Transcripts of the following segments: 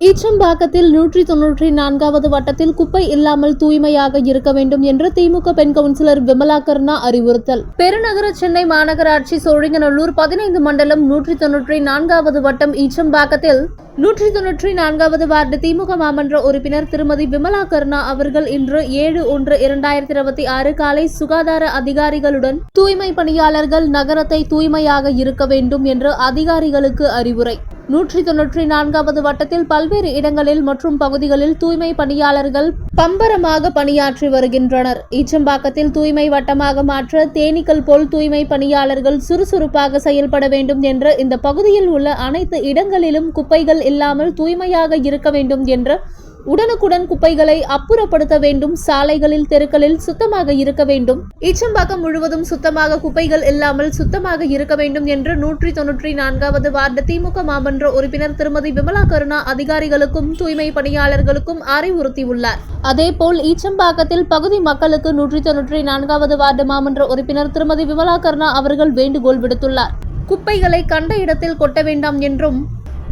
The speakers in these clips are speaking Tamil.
ஈச்சம்பாக்கத்தில் நூற்றி தொன்னூற்றி நான்காவது வட்டத்தில் குப்பை இல்லாமல் தூய்மையாக இருக்க வேண்டும் என்று திமுக பெண் கவுன்சிலர் விமலா கருணா அறிவுறுத்தல். பெருநகர சென்னை மாநகராட்சி சோழிங்கநல்லூர் பதினைந்து மண்டலம் நூற்றி தொன்னூற்றி நான்காவது வட்டம் ஈச்சம்பாக்கத்தில் நூற்றி தொன்னூற்றி நான்காவது வார்டு திமுக மாமன்ற உறுப்பினர் திருமதி விமலா கருணா அவர்கள் இன்று ஏழு ஒன்று இரண்டாயிரத்தி இருபத்தி ஆறு காலை சுகாதார அதிகாரிகளுடன் தூய்மை பணியாளர்கள் நகரத்தை தூய்மையாக இருக்க வேண்டும் என்று அதிகாரிகளுக்கு அறிவுரை. நூற்றி தொன்னூற்றி நான்காவது வட்டத்தில் பல்வேறு இடங்களில் மற்றும் பகுதிகளில் தூய்மை பணியாளர்கள் பம்பரமாக பணியாற்றி வருகின்றனர். ஈச்சம்பாக்கத்தில் தூய்மை வட்டமாக மாற்ற தேனீக்கள் போல் தூய்மை பணியாளர்கள் சுறுசுறுப்பாக செயல்பட வேண்டும் என்று இந்த பகுதியில் உள்ள அனைத்து இடங்களிலும் குப்பைகள் இல்லாமல் தூய்மையாக இருக்க வேண்டும் என்று உடனுக்குடன் குப்பைகளை அப்புறப்படுத்த வேண்டும். சாலைகளில் தெருக்களில் சுத்தமாக இருக்க வேண்டும். ஈச்சம்பாக்கம் முழுவதும் சுத்தமாக குப்பைகள் இல்லாமல் சுத்தமாக இருக்க வேண்டும் என்று நூற்றி தொன்னூற்றி நான்காவது வார்டு திமுக மாமன்ற உறுப்பினர் திருமதி விமலா கருணா அதிகாரிகளுக்கும் தூய்மை பணியாளர்களுக்கும் அறிவுறுத்தியுள்ளார். அதேபோல் ஈச்சம்பாக்கத்தில் பகுதி மக்களுக்கு நூற்றி தொன்னூற்றி நான்காவது வார்டு மாமன்ற உறுப்பினர் திருமதி விமலா கருணா அவர்கள் வேண்டுகோள் விடுத்துள்ளார். குப்பைகளை கண்ட இடத்தில் கொட்ட வேண்டாம் என்றும்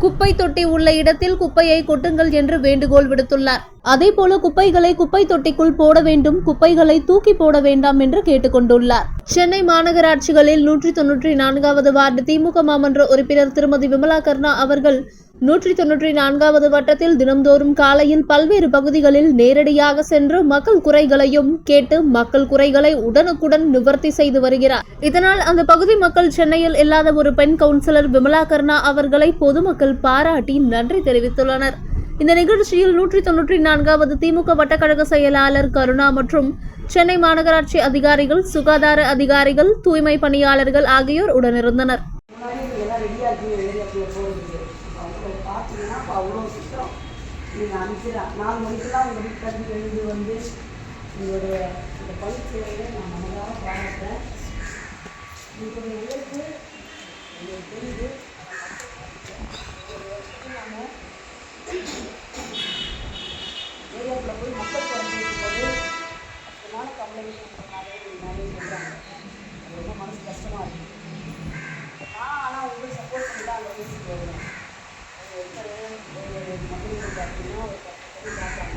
குப்பை தொட்டி உள்ள இடத்தில் குப்பையை கொட்டுங்கள் என்று வேண்டுகோள் விடுத்துள்ளார். அதே போல குப்பைகளை குப்பை தொட்டிக்குள் போட வேண்டும் குப்பைகளை தூக்கி போட வேண்டாம் என்று கேட்டுக்கொண்டுள்ளார் சென்னை மாநகராட்சிகளில் நூற்றி தொன்னூற்றி நான்காவது வார்டு திமுக மாமன்ற உறுப்பினர் திருமதி விமலா கர்ணா அவர்கள் நூற்றி தொன்னூற்றி நான்காவது வட்டத்தில் தினம்தோறும் காலையில் பல்வேறு பகுதிகளில் நேரடியாக சென்று மக்கள் குறைகளையும் கேட்டு மக்கள் குறைகளை உடனுக்குடன் நிவர்த்தி செய்து வருகிறார். இதனால் அந்த பகுதி மக்கள் சென்னையில் இல்லாத ஒரு பெண் கவுன்சிலர் விமலா கர்ணா அவர்களை பொதுமக்கள் பாராட்டி நன்றி தெரிவித்துள்ளனர். இந்த நிகழ்ச்சியில் நூற்றி தொன்னூற்றி நான்காவது திமுக வட்டக்கழக செயலாளர் கருணா மற்றும் சென்னை மாநகராட்சி அதிகாரிகள் சுகாதார அதிகாரிகள் தூய்மை பணியாளர்கள் ஆகியோர் உடனிருந்தனர். முன்னாடி பார்த்தீங்கன்னா அப்போ அவ்வளோ சுத்தம். நீங்கள் அனுப்பிடலாம் நாலு மணிக்கெல்லாம் உங்கள் வீட்டுக்கு எழுதி வந்து உங்களுடைய இந்த பயிற்சியை நான் மனதாக பாராட்டுறேன். உங்களுடைய உழைப்பு உங்களுக்கு தெரியுது. ஏரியாவில் போய் மக்கள் குறைஞ்சிருக்கும் போது அதனால கவலை 가지고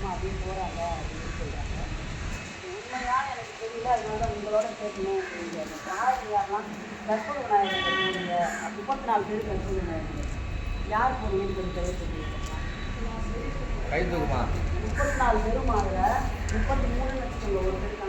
சும்மா அப்படியே போகிறாங்க அப்படின்னு சொல்கிறாங்க உண்மையாக எனக்கு தெரியல அதனால தான் உங்களோட கேட்கணும் அப்படிங்கிறாங்க யார் யாரெல்லாம் கற்பக விநாயகர் தெரியுங்க முப்பத்தி நாலு பேர் கற்பக விநாயகர். யார் போனீங்கன்னு கொஞ்சம் தயவு செஞ்சு கை தூக்குமா முப்பத்தி நாலு பேரும் அதில் முப்பத்தி மூணு லட்சம் ஒரு பேர்